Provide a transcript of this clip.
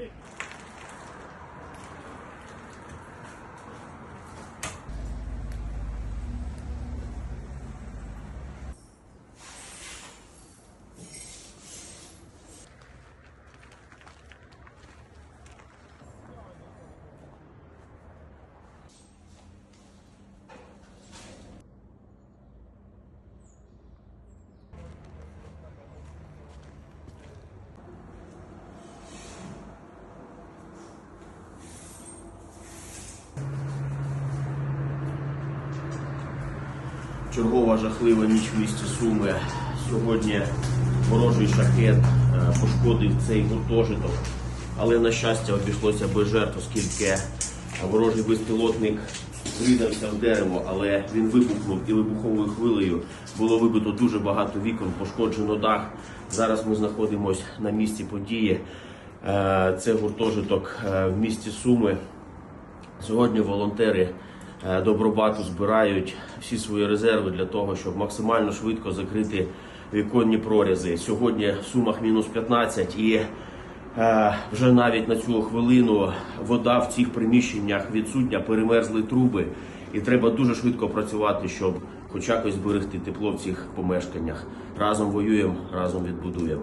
Nick. Чергова жахлива ніч в місті Суми. Сьогодні ворожий шахет е, пошкодив цей гуртожиток, але на щастя обійшлося без жертв, оскільки ворожий безпілотник врізався в дерево, але він вибухнув і вибуховою хвилею було вибито дуже багато вікон, пошкоджено дах. Зараз ми знаходимося на місці події. Е, Це гуртожиток е, в місті Суми. Сьогодні волонтери Добробату збирають всі свої резерви для того, щоб максимально швидко закрити віконні прорізи. Сьогодні в сумах мінус 15 і е, вже навіть на цю хвилину вода в цих приміщеннях відсутня, перемерзли труби, і треба дуже швидко працювати, щоб хоч якось зберегти тепло в цих помешканнях. Разом воюємо, разом відбудуємо.